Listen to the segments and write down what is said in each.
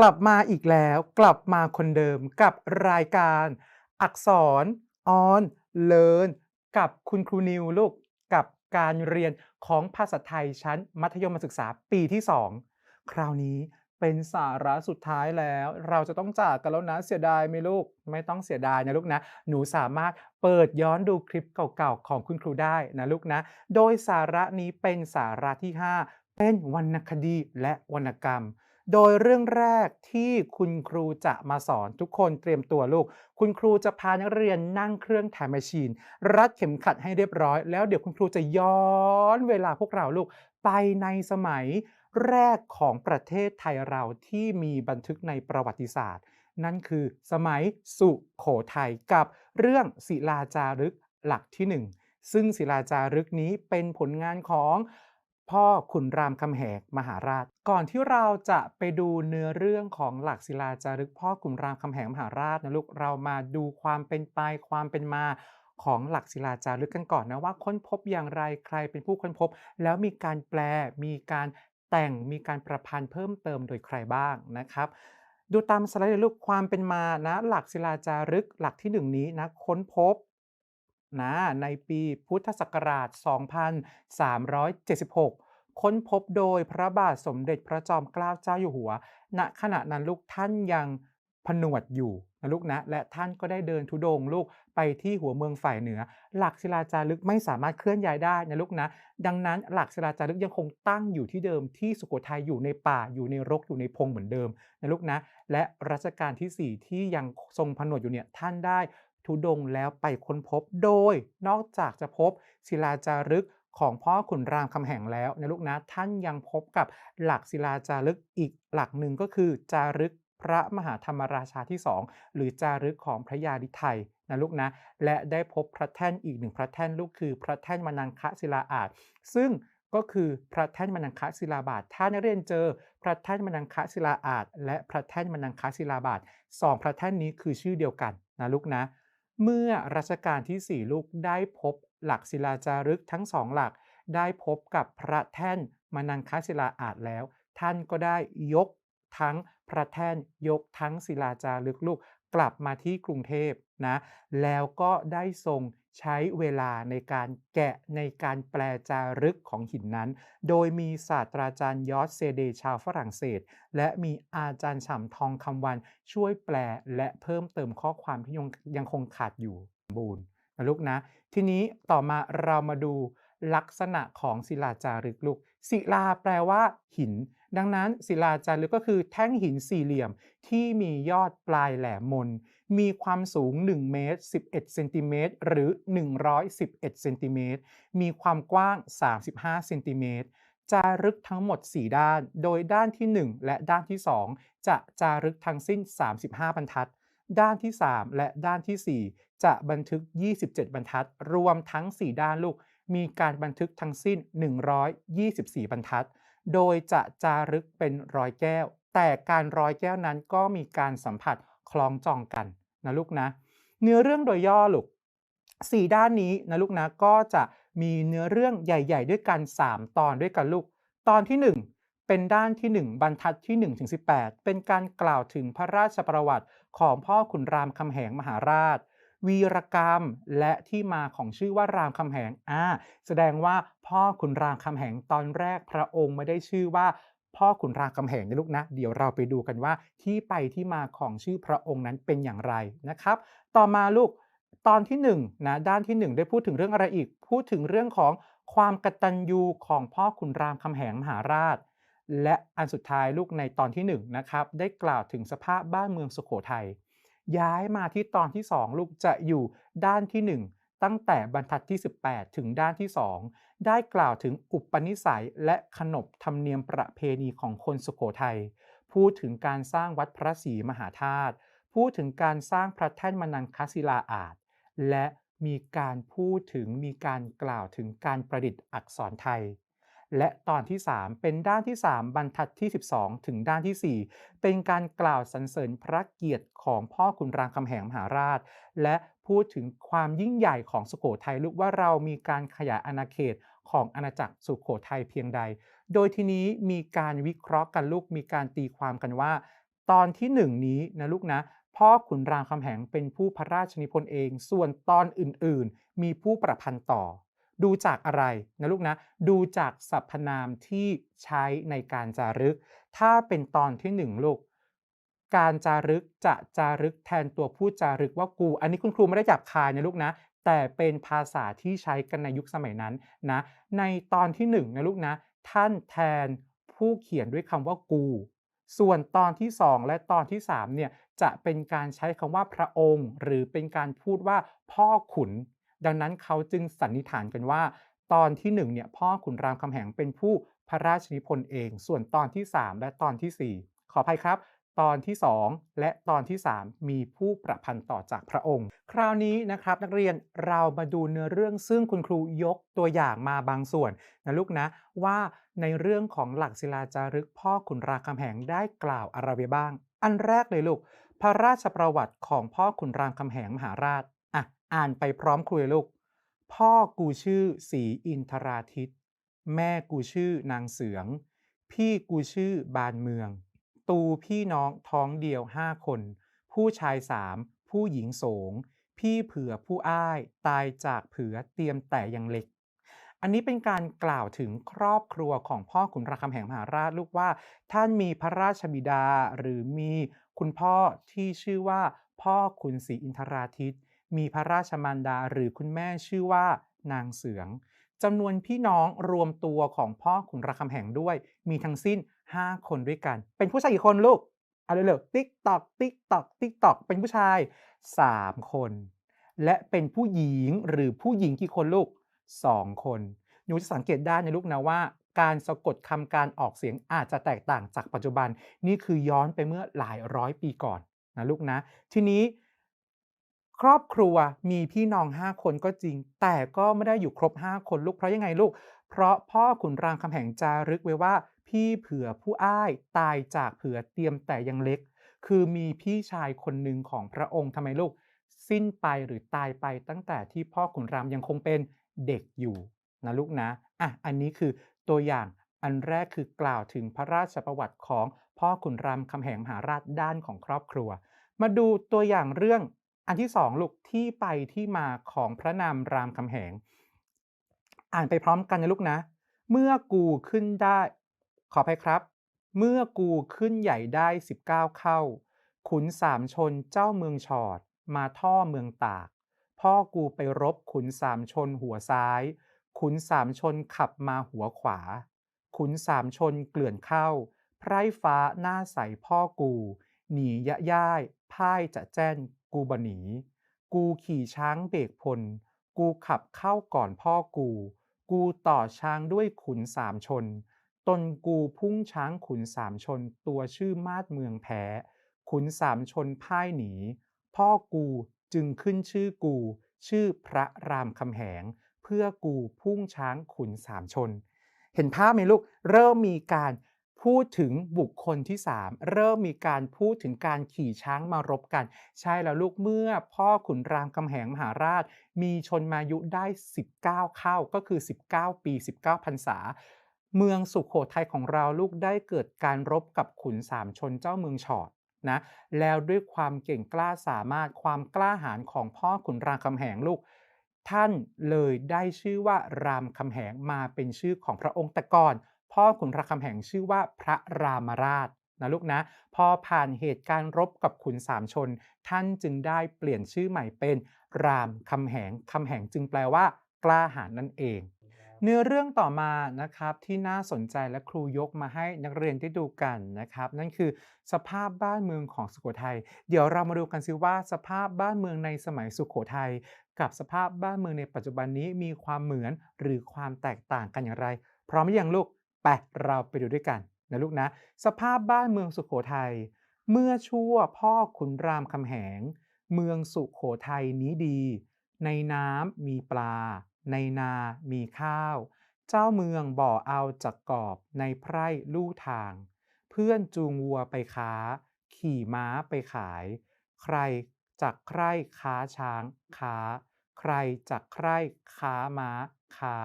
กลับมาอีกแล้วกลับมาคนเดิมกับรายการ อักษรออนเลินกับคุณครูนิวลูกกับการเรียนของภาษาไทยชั้นมัธยมศึกษาปีที่ 2 คราวนี้เป็นสาระสุดท้ายแล้ว เราจะต้องจากกันแล้วนะเสียดายไหมลูก ไม่ต้องเสียดายนะลูกนะ หนูสามารถเปิดย้อนดูคลิปเก่าๆของคุณครูได้นะลูกนะ โดยสาระนี้เป็นสาระที่ 5 เป็นวรรณคดีและวรรณกรรม โดยเรื่องแรกที่คุณครูจะมาสอนทุกคนเตรียมตัวลูก คุณครูจะพานักเรียนนั่งเครื่องถ่ายแมชชีน รัดเข็มขัดให้เรียบร้อย แล้วเดี๋ยวคุณครูจะย้อนเวลาพวกเราลูกไปในสมัยแรกของประเทศไทยเราที่มีบันทึกในประวัติศาสตร์ นั่นคือสมัยสุโขทัยกับเรื่องศิลาจารึกหลักที่หนึ่งซึ่งศิลาจารึกนี้เป็นผลงานของ พ่อขุนรามคำแหงมหาราช ก่อนที่เราจะไปดูเนื้อเรื่องของหลักศิลาจารึกพ่อขุนรามคำแหงมหาราชนะลูกเรามาดูความเป็นไปความเป็นมาของหลักศิลาจารึกกันก่อนนะว่าค้นพบอย่างไรใครเป็นผู้ค้นพบ แล้วมีการแปลมีการแต่งมีการประพันธ์เพิ่มเติมโดยใครบ้างนะครับดูตามสไลด์เลยลูกความเป็นมานะหลักศิลาจารึกหลักที่หนึ่งนี้นะค้นพบ นะในปีพุทธศักราช 2376 ค้นพบโดยพระบาทสมเด็จพระจอมเกล้าเจ้าอยู่หัว ณ ขณะนั้นลูกท่านยังผนวดอยู่นะลูกนะ และท่านก็ได้เดินทุดงค์ลูกไปที่หัวเมืองฝ่ายเหนือ หลักศิลาจารึกไม่สามารถเคลื่อนย้ายได้นะลูกนะ ดังนั้นหลักศิลาจารึกยังคงตั้งอยู่ที่เดิมที่สุโขทัยอยู่ในป่าอยู่ในรกอยู่ในพงเหมือนเดิมนะลูกนะ และรัชกาลที่ 4 ที่ยังทรงผนวดอยู่เนี่ยท่านได้ ทุดงแล้วไปค้นพบโดย นอกจากจะพบศิลาจารึกของพ่อขุนรามคำแหงแล้วนะลูกนะท่านยังพบกับหลักศิลาจารึกอีกหลักหนึ่งก็คือจารึกพระมหาธรรมราชาที่ 2 หรือจารึกของพระยาลิไทยนะลูกนะและได้พบพระแท่นอีกหนึ่งพระแท่นลูกคือ พระแท่นมนังคะศิลาอาจซึ่งก็คือพระแท่นมนังคะศิลาบาทถ้านักเรียนเจอ พระแท่นมนังคะศิลาอาจและพระแท่นมนังคะศิลาบาทสองพระแท่นนี้คือชื่อเดียวกันนะลูกนะ เมื่อรัชกาลที่ 4 ลูกได้พบหลักศิลาจารึกทั้งสองหลัก ได้พบกับพระแท่นมนังคะศิลาอาจแล้ว ท่านก็ได้ยกทั้งพระแท่นยกทั้งศิลาจารึกลูกกลับมาที่กรุงเทพนะแล้วก็ได้ทรงใช้เวลาในการแกะในการแปลจารึกของหินนั้น โดยมีศาสตราจารย์ยอสเซเดชาวฝรั่งเศส และมีอาจารย์ฉ่ำทองคำวันช่วยแปลและเพิ่มเติมข้อความที่ยังยังคงขาดอยู่สมบูรณ์นะลูกนะ ทีนี้ต่อมาเรามาดูลักษณะของศิลาจารึกลูก ศิลาแปลว่าหิน ดังนั้นศิลาจารึกก็คือแท่งหินสี่เหลี่ยมที่มียอดปลายแหลมมน มีความสูง 1 เมตร 11 เซนติเมตร หรือ 111 เซนติเมตร มีความกว้าง 35 เซนติเมตร จารึกทั้งหมด 4 ด้าน โดยด้านที่ 1 และด้านที่ 2 จะจารึกทั้งสิ้น 35 บรรทัด ด้านที่ 3 และด้านที่ 4 จะบันทึก 27 บรรทัด รวมทั้ง 4 ด้านลูก มีการบันทึกทั้งสิ้น 124 บรรทัด โดยจะจารึกเป็นรอยแก้ว แต่การรอยแก้วนั้นก็มีการสัมผัสคล้องจองกัน นะลูกนะ เนื้อเรื่องโดยย่อลูกสี่ด้านนี้นะลูกนะก็จะมีเนื้อเรื่องใหญ่ ๆ ด้วยกัน 3 ตอนด้วยกันลูก ตอนที่ 1 เป็นด้านที่ 1 บรรทัดที่1ถึง18 เป็นการกล่าวถึงพระราชประวัติของพ่อขุนรามคำแหงมหาราช วีรกรรมและที่มาของชื่อว่ารามคำแหงอ่าแสดงว่าพ่อขุนรามคำแหงตอนแรกพระองค์ไม่ได้ชื่อว่า พ่อขุนรามคำแหงนะลูกนะ เดี๋ยวเราไปดูกันว่าที่ไปที่มาของชื่อพระองค์นั้นเป็นอย่างไรนะครับ ต่อมาลูกตอนที่1นนะด้านที่ 1 ได้พูดถึงเรื่องอะไรอีก พูดถึงเรื่องของความกตัญญูของพ่อขุนรามคำแหงมหาราช และอันสุดท้ายลูกในตอนที่1นนะครับได้กล่าวถึงสภาพบ้านเมืองสุโขทัยย้ายมาที่ตอนที่ 2 ลูกจะอยู่ด้านที่ 1 ตั้งแต่บรรทัดที่ 18 ถึงด้านที่ 2 ได้กล่าวถึงอุปนิสัยและขนบธรรมเนียมประเพณีของคนสุโขทัย พูดถึงการสร้างวัดพระศรีมหาธาตุ พูดถึงการสร้างพระแท่นมนังคศิลาอาจ และมีการพูดถึงมีการกล่าวถึงการประดิษฐ์อักษรไทย และตอนที่ 3 เป็นด้านที่ 3 บรรทัดที่ 12 ถึงด้านที่ 4 เป็นการกล่าวสรรเสริญพระเกียรติของพ่อขุนรามคำแหงมหาราช และพูดถึงความยิ่งใหญ่ของสุโขทัยลูกว่าเรามีการขยายอาณาเขตของอาณาจักรสุโขทัยเพียงใด โดยทีนี้มีการวิเคราะห์กันลูกมีการตีความกันว่า ตอนที่หนึ่งนี้นะลูกนะพ่อขุนรามคำแหงเป็นผู้พระราชนิพนธ์เอง ส่วนตอนอื่นๆ มีผู้ประพันธ์ต่อ ดูจากอะไรนะลูกนะ ดูจากสรรพนามที่ใช้ในการจารึก ถ้าเป็นตอนที่หนึ่งลูก การจารึกจะจารึกแทนตัวผู้จารึกว่ากู อันนี้คุณครูไม่ได้หยาบคายนะลูกนะ แต่เป็นภาษาที่ใช้กันในยุคสมัยนั้นนะ ในตอนที่หนึ่งนะลูกนะ ท่านแทนผู้เขียนด้วยคำว่ากู ส่วนตอนที่ 2 และตอนที่3เนี่ยจะเป็นการใช้คำว่าพระองค์ หรือเป็นการพูดว่าพ่อขุน ดังนั้นเขาจึงสันนิษฐานกันว่า ตอนที่1เนี่ยพ่อขุนรามคำแหงเป็นผู้พระราชนิพนธ์เอง ส่วนตอนที่ 3 และตอนที่ 4 ขออภัยครับ ตอนที่ 2 และตอนที่ 3 มีผู้ประพันธ์ต่อจากพระองค์ คราวนี้นะครับนักเรียนเรามาดูเนื้อเรื่องซึ่งคุณครูยกตัวอย่างมาบางส่วนนะลูกนะว่าในเรื่องของหลักศิลาจารึกพ่อขุนรามคำแหงได้กล่าวอะไรไว้บ้าง อันแรกเลยลูก พระราชประวัติของพ่อขุนรามคำแหงมหาราช อ่านไปพร้อมครูเลยลูก พ่อกูชื่อศรีอินทราทิต แม่กูชื่อนางเสือง พี่กูชื่อบานเมือง ตูพี่น้องท้องเดียวห้าคน ผู้ชายสามผู้หญิงโสง พี่เผื่อผู้อ้าย ตายจากเผือเตรียมแต่ยังเล็ก อันนี้เป็นการกล่าวถึงครอบครัวของพ่อขุนรามคำแหงมหาราชลูกว่า ท่านมีพระราชบิดาหรือมีคุณพ่อที่ชื่อว่าพ่อขุนศรีอินทราทิต มีพระราชมารดาหรือคุณแม่ชื่อว่านางเสืองจำนวนพี่น้องรวมตัวของพ่อขุนรามคำแหงด้วย มีทั้งสิ้น 5 คนด้วยกัน เป็นผู้ชายกี่คนลูกเอาเลยเลยติ๊กตอกติ๊กตอกติ๊กตอกเป็นผู้ชาย 3 คน และเป็นผู้หญิงหรือผู้หญิงกี่คนลูก 2 คนหนูจะสังเกตได้ในลูกนะว่า การสะกดคำการออกเสียงอาจจะแตกต่างจากปัจจุบัน นี่คือย้อนไปเมื่อหลายร้อยปีก่อนนะลูกนะ ทีนี้ ครอบครัวมีพี่น้อง 5 คนก็จริง แต่ก็ไม่ได้อยู่ครบ 5 คนลูกเพราะยังไงลูก เพราะพ่อขุนรามคำแหงจารึกไว้ว่า พี่เผื่อผู้อ้ายตายจากเผื่อเตรียมแต่ยังเล็ก คือมีพี่ชายคนหนึ่งของพระองค์ทำไมลูก สิ้นไปหรือตายไปตั้งแต่ที่พ่อขุนรามยังคงเป็นเด็กอยู่นะลูกนะอะอันนี้คือตัวอย่างอันแรกคือกล่าวถึงพระราชประวัติของพ่อขุนรามคำแหงมหาราชด้านของครอบครัว มาดูตัวอย่างเรื่อง อันที่สองลูกที่ไปที่มาของพระนามรามคำแหง อ่านไปพร้อมกันนะลูกนะ เมื่อกูขึ้นได้ ขอไปครับ เมื่อกูขึ้นใหญ่ได้ 19 เข้า ขุนสามชนเจ้าเมืองชอด มาท่อเมืองตาก พ่อกูไปรบขุนสามชนหัวซ้าย ขุนสามชนขับมาหัวขวา ขุนสามชนเกลื่อนเข้า ไพร่ฟ้าหน้าใสพ่อกู หนียะย่ายพ่ายจะแจ้น กูบหนี กูขี่ช้างเบกพล กูขับเข้าก่อนพ่อกู กูต่อช้างด้วยขุนสามชน ตนกูพุ่งช้างขุนสามชน ตัวชื่อมาดเมืองแพ้ ขุนสามชนพ่ายหนี พ่อกูจึงขึ้นชื่อกู ชื่อพระรามคำแหง เพื่อกูพุ่งช้างขุนสามชน เห็นภาพไหมลูก เริ่มมีการ พูดถึงบุคคลที่ 3 เริ่มมีการพูดถึงการขี่ช้างมารบกัน ใช่แล้วลูกเมื่อพ่อขุนรามคำแหงมหาราช มีชนมายุได้ 19 เข้าก็คือ 19 ปี 19พรรษา เมืองสุขโขทัยของเราลูกได้เกิดการรบกับขุนสามชนเจ้าเมืองฉอดนะแล้วด้วยความเก่งกล้าสามารถความกล้าหาญของพ่อขุนรามคำแหงลูก ท่านเลยได้ชื่อว่ารามคำแหงมาเป็นชื่อของพระองค์แต่ก่อน พ่อขุนรามคำแหงชื่อว่าพระรามราชนะลูกนะพอผ่านเหตุการณ์รบกับขุนสามชน ท่านจึงได้เปลี่ยนชื่อใหม่เป็น รามคำแหงคำแหงจึงแปลว่า กล้าหาญนั่นเอง เนื้อเรื่องต่อมานะครับที่น่าสนใจและครูยกมาให้นักเรียนได้ดูกันนะครับ นั่นคือสภาพบ้านเมืองของสุโขทัยเดี๋ยวเรามาดูกันซิว่าสภาพบ้านเมืองในสมัยสุโขทัยกับสภาพบ้านเมืองในปัจจุบันนี้มีความเหมือนหรือความแตกต่างกันอย่างไร พร้อมหรือยังลูก ไปเราไปดูด้วยกันนะลูกนะ สภาพบ้านเมืองสุโขทัยเมื่อชั่วพ่อขุนรามคำแหง เมืองสุโขทัยนี้ดี ในน้ำมีปลา ในนามีข้าว เจ้าเมืองบ่อเอาจากกอบในไพร่ลู่ทาง เพื่อนจูงวัวไปค้า ขี่ม้าไปขาย ใครจักใคร่ค้าช้างค้า ใครจักใคร่ค้าม้าค้า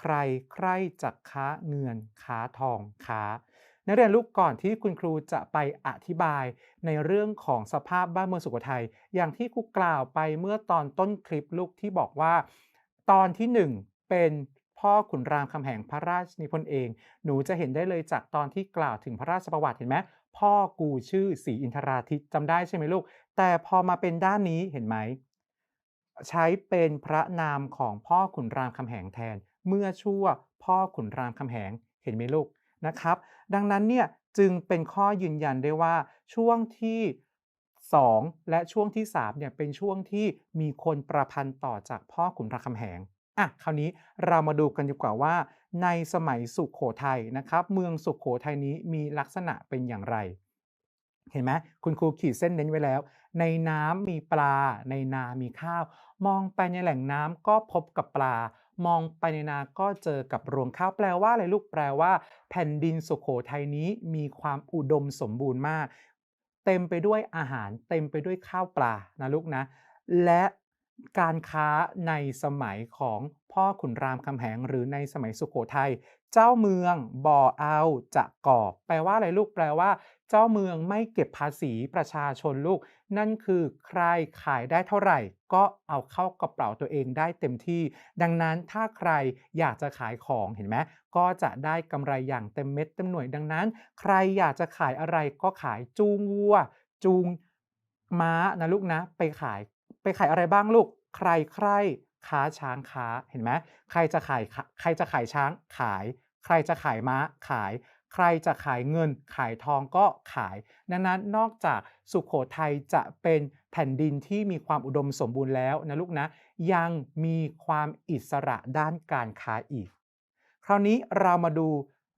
ใครใครจักค้าเงินค้าทองค้า นักเรียนลูกก่อนที่คุณครูจะไปอธิบายในเรื่องของสภาพบ้านเมืองสุโขทัยอย่างที่ครูกล่าวไปเมื่อตอนต้นคลิปลูกที่บอกว่า ตอนที่ 1 เป็นพ่อขุนรามคำแหงพระราชนิพนธ์เอง หนูจะเห็นได้เลยจากตอนที่กล่าวถึงพระราชประวัติเห็นไหมพ่อกูชื่อศรีอินทราทิตจำได้ใช่ไหมลูก แต่พอมาเป็นด้านนี้เห็นไหม ใช้เป็นพระนามของพ่อขุนรามคำแหงแทน เมื่อชั่วพ่อขุนรามคำแหงเห็นไหมลูกนะครับ ดังนั้นเนี่ยจึงเป็นข้อยืนยันได้ว่าช่วงที่ 2 และช่วงที่3เนี่ยเป็นช่วงที่มีคนประพันธ์ต่อจากพ่อขุนรามคำแหงอะคราวนี้เรามาดูกันดีกว่าว่า ในสมัยสุขโขทัยนะครับ เมืองสุขโขทัยนี้มีลักษณะเป็นอย่างไร เห็นไหมคุณครูขีดเส้นเน้นไว้แล้ว ในน้ำมีปลา ในนา มีข้าว มองไปในแหล่งน้ำก็พบกับปลา มองไปในนาก็เจอกับรวงข้าวแปลว่าอะไรลูกแปลว่า แผ่นดินสุโขทัยนี้มีความอุดมสมบูรณ์มาก เต็มไปด้วยอาหาร เต็มไปด้วยข้าวปลานะลูกนะ และการค้าในสมัยของพ่อขุนรามคำแหงหรือในสมัยสุโขทัย เจ้าเมืองบ่อเอาจะกอบแปลว่าอะไรลูกแปลว่า เจ้าเมืองไม่เก็บภาษีประชาชนลูก นั่นคือใครขายได้เท่าไหร่ ก็เอาเข้ากระเป๋าตัวเองได้เต็มที่ ดังนั้นถ้าใครอยากจะขายของเห็นไหมก็จะได้กำไรอย่างเต็มเม็ดเต็มหน่วยดังนั้น ใครอยากจะขายอะไรก็ขายจูงวัว จูงม้านะลูกนะ ไปขายไปขายอะไรบ้างลูก ใครใคร ค้าช้างค้าเห็นไหมใครจะขายใครจะขายช้างขาย ใครจะขายม้าขาย ใครจะขายเงิน ขายทองก็ขาย ดังนั้นนอกจากสุขโขทัยจะเป็นแผ่นดินที่มีความอุดมสมบูรณ์แล้วนะลูกนะ ยังมีความอิสระด้านการค้าอีก คราวนี้เรามาดู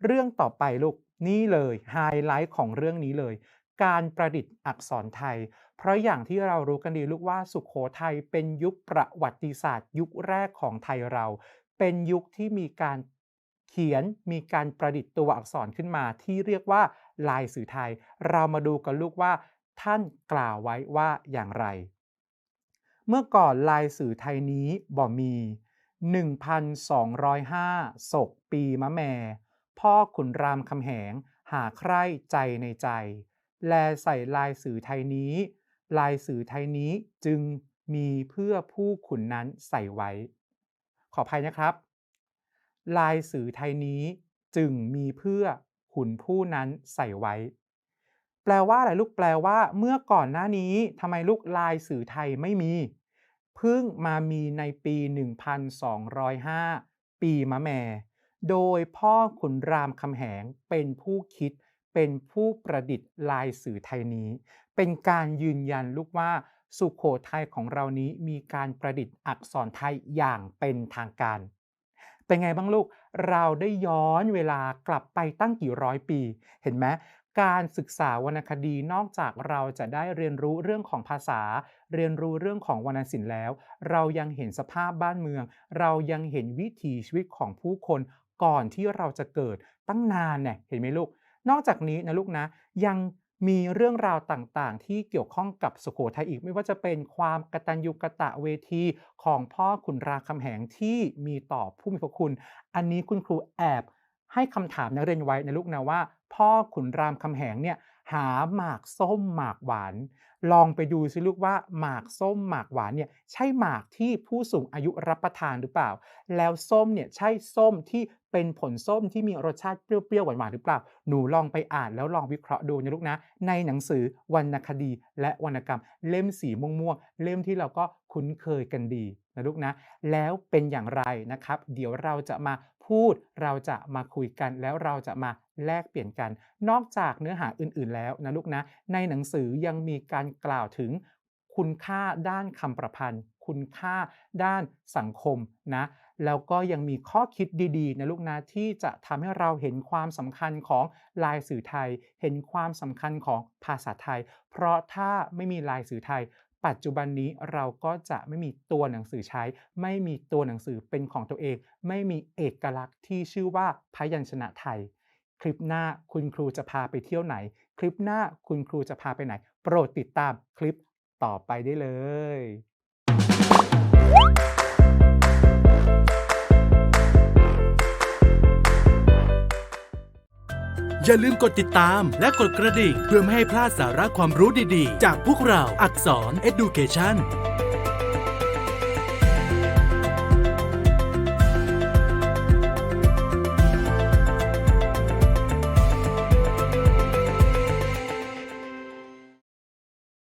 เรื่องต่อไปลูกนี่เลยไฮไลท์ของเรื่องนี้เลย การประดิษฐ์อักษรไทย เพราะอย่างที่เรารู้กันดีลูกว่าสุขโขทัยเป็นยุคประวัติศาสตร์ ยุคแรกของไทยเรา เป็นยุคที่มีการเขียนมีการประดิษฐ์ตัวอักษรขึ้นมา ที่เรียกว่าลายสื่อไทย เรามาดูกันลูกว่าท่านกล่าวไว้ว่าอย่างไร เมื่อก่อนลายสื่อไทยนี้บ่มี 1,205ศกปีมะแม่ พ่อขุนรามคำแหงหาใคร่ใจในใจ แลใส่ลายสื่อไทยนี้ ลายสื่อไทยนี้จึงมีเพื่อผู้ขุนนั้นใส่ไว้ ขออภัยนะครับ ลายสื่อไทยนี้จึงมีเพื่อขุนผู้นั้นใส่ไว้ แปลว่าอะไรลูกแปลว่า เมื่อก่อนหน้านี้ทำไมลูกลายสื่อไทยไม่มี เพิ่งมามีในปี 1205 ปีมะแม่ โดยพ่อขุนรามคำแหงเป็นผู้คิดเป็นผู้ประดิษฐ์ลายสื่อไทยนี้ เป็นการยืนยันลูกว่าสุขโขทัยของเรานี้มีการประดิษฐ์อักษรไทยอย่างเป็นทางการ เป็นไงบ้างลูก เราได้ย้อนเวลากลับไปตั้งกี่ร้อยปี เห็นไหมการศึกษาวรรณคดีนอกจากเราจะได้เรียนรู้เรื่องของภาษา เรียนรู้เรื่องของวรรณศิลป์แล้ว เรายังเห็นสภาพบ้านเมือง เรายังเห็นวิถีชีวิตของผู้คนก่อนที่เราจะเกิดตั้งนานเนี่ยเห็นไหมลูก นอกจากนี้นะลูกนะยัง มีเรื่องราวต่างๆ ที่เกี่ยวข้องกับสุโขทัยอีกไม่ว่าจะเป็นความกตัญญูกะตะเวทีของพ่อขุนรามคำแหงที่มีต่อผู้มีพระคุณ อันนี้คุณครูแอบให้คำถามนักเรียนไว้ในลูกนะว่า พ่อขุนรามคำแหงเนี่ยหาหมากส้มหมากหวาน ลองไปดูสิลูกว่าหมากส้มหมากหวานเนี่ยใช่หมากที่ผู้สูงอายุรับประทานหรือเปล่า แล้วส้มเนี่ยใช่ส้มที่เป็นผลส้มที่มีรสชาติเปรี้ยวๆหวานๆหรือเปล่า หนูลองไปอ่านแล้วลองวิเคราะห์ดูนะลูกนะ ในหนังสือวรรณคดีและวรรณกรรม เล่มสีม่วงๆเล่มที่เราก็คุ้นเคยกันดีนะลูกนะ แล้วเป็นอย่างไรนะครับ เดี๋ยวเราจะมาพูดเราจะมาคุยกันแล้วเราจะมาแลกเปลี่ยนกัน นอกจากเนื้อหาอื่นๆแล้วนะลูกนะ ในหนังสือยังมีการกล่าวถึงคุณค่าด้านคำประพันธ์ คุณค่าด้านสังคมนะแล้วก็ยังมีข้อคิดดีๆ นะลูกนะที่จะทำให้เราเห็นความสำคัญของลายสื่อไทย เห็นความสำคัญของภาษาไทย เพราะถ้าไม่มีลายสื่อไทย ปัจจุบันนี้เราก็จะไม่มีตัวหนังสือใช้ ไม่มีตัวหนังสือเป็นของตัวเอง ไม่มีเอกลักษณ์ที่ชื่อว่าพยัญชนะไทย คลิปหน้าคุณครูจะพาไปเที่ยวไหน คลิปหน้าคุณครูจะพาไปไหน โปรดติดตามคลิปต่อไปได้เลยอย่าลืมกดติดตามและกดกระดิ่ง เพื่อไม่ให้พลาดสาระความรู้ดีๆ จากพวกเราอักษร Education